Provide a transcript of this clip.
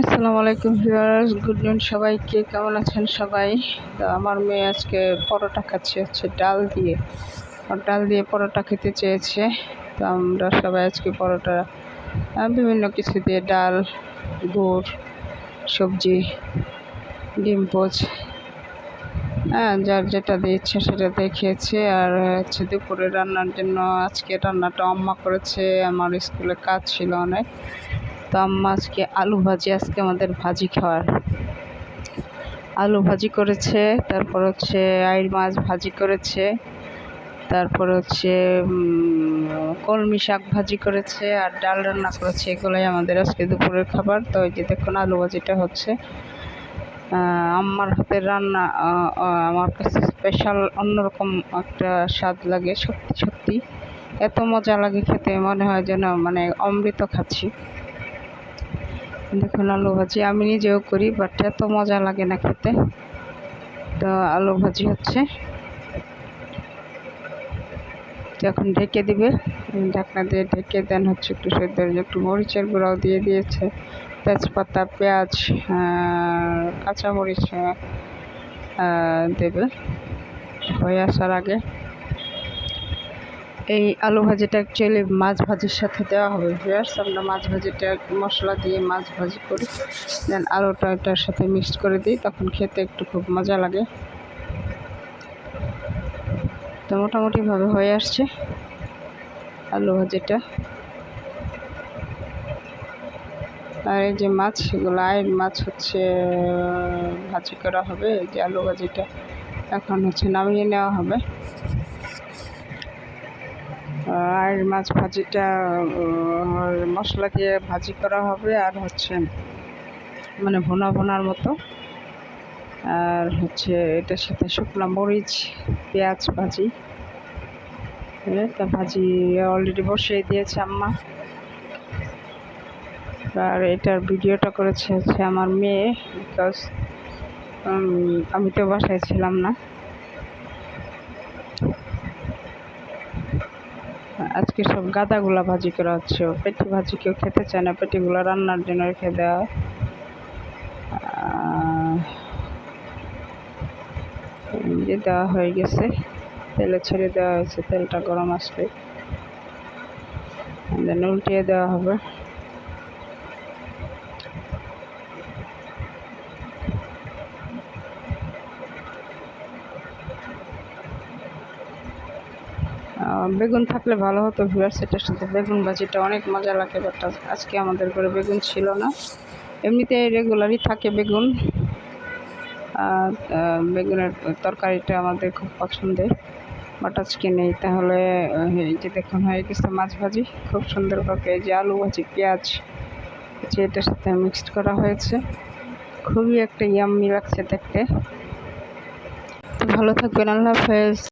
আসসালামু আলাইকুম viewers, good নুন সবাইকে, কেমন আছেন সবাই? তো আমার মেয়ে আজকে পরোটা খাচ্ছে, হচ্ছে ডাল দিয়ে। ডাল দিয়ে পরোটা খেতে চেয়েছে, তো আমরা সবাই আজকে পরোটা বিভিন্ন কিছু দিয়ে ডাল, গুড়, সবজি, ডিম পোচ হ্যাঁ যার যেটা দিয়ে ইচ্ছা সেটা দিয়ে খেয়েছে। আর হচ্ছে দুপুরে রান্নার জন্য আজকে রান্নাটা আম্মা করেছে, আমার স্কুলে কাজ ছিল অনেক। তো আম্মা আজকে আলু ভাজি, আজকে আমাদের ভাজি খাওয়ার। আলু ভাজি করেছে, তারপর হচ্ছে আইড় মাছ ভাজি করেছে, তারপর হচ্ছে কলমি শাক ভাজি করেছে, আর ডাল রান্না করেছে। এগুলোই আমাদের আজকে দুপুরের খাবার। তো ওই যে দেখুন, আলু ভাজিটা হচ্ছে। আমার হাতের রান্না আমার কাছে স্পেশাল অন্যরকম একটা স্বাদ লাগে, সত্যি সত্যি। এত মজা লাগে খেতে, মনে হয় যেন মানে অমৃত খাচ্ছি। দেখুন, আলু ভাজি আমি নিজেও করি বাট এত মজা লাগে না খেতে। তো আলু ভাজি হচ্ছে। এখন ঢেকে দিবে। ঢাকনা দিয়ে ঢেকে দেন হচ্ছে একটু সেদ্ধ একটু মরিচের গুঁড়াও দিয়ে দিয়েছে। তেজপাতা, পেঁয়াজ কাঁচামরিচ দেবে। হয়ে আসার আগে এই আলু ভাজিটা অ্যাকচুয়ালি মাছ ভাজির সাথে দেওয়া হবে ভিউয়ার্স আমরা মাছ ভাজিটা মশলা দিয়ে মাছ ভাজি করি। দেন আলুটা এটার সাথে মিক্সড করে দিই, তখন খেতে একটু খুব মজা লাগে। তো মোটামুটিভাবে হয়ে আসছে আলু ভাজিটা। আর এই যে মাছ সেগুলো আয়ের মাছ হচ্ছে, ভাজি করা হবে, এই যে আলু ভাজিটা। এখন হচ্ছে নামিয়ে নেওয়া হবে। আর মাছ ভাজিটা মশলা দিয়ে ভাজি করা হবে আর হচ্ছে মানে ভোনা ভোনার মতো। আর হচ্ছে এটার সাথে শুকনো মরিচ, পেঁয়াজ ভাজি। তা ভাজি অলরেডি বসিয়ে দিয়েছে আম্মা। আর এটার ভিডিওটা করেছে হচ্ছে আমার মেয়ে বিকজ আমি তো বাসায় ছিলাম না। আজকে সব গাদাগুলা ভাজি করা হচ্ছে। পেটি ভাজি কেউ খেতে চায় না, পেটিগুলো রান্নার জন্য রেখে দেওয়া। যে দেওয়া হয়ে গেছে, তেলে ছেড়ে দেওয়া হয়েছে, তেলটা গরম আসবে দেন উল্টিয়ে দেওয়া হবে। বেগুন থাকলে ভালো হতো ভিউয়ার্স, এটার সাথে বেগুন ভাজিটা অনেক মজা লাগে বাট আজকে আমাদের ঘরে বেগুন ছিল না। এমনিতে রেগুলারই থাকে বেগুন। বেগুনের তরকারিটা আমাদের খুব পছন্দের বাট আজকে নেই। তাহলে এই যে দেখুন, হয়ে গেছে মাছ ভাজি। খুব সুন্দর এই যে আলু ভাজি, পেঁয়াজ যে এটার সাথে মিক্সড করা হয়েছে। খুবই একটা ইয়াম্মি লাগছে দেখতে। ভালো থাকবেন, আল্লাহ হাফেজ।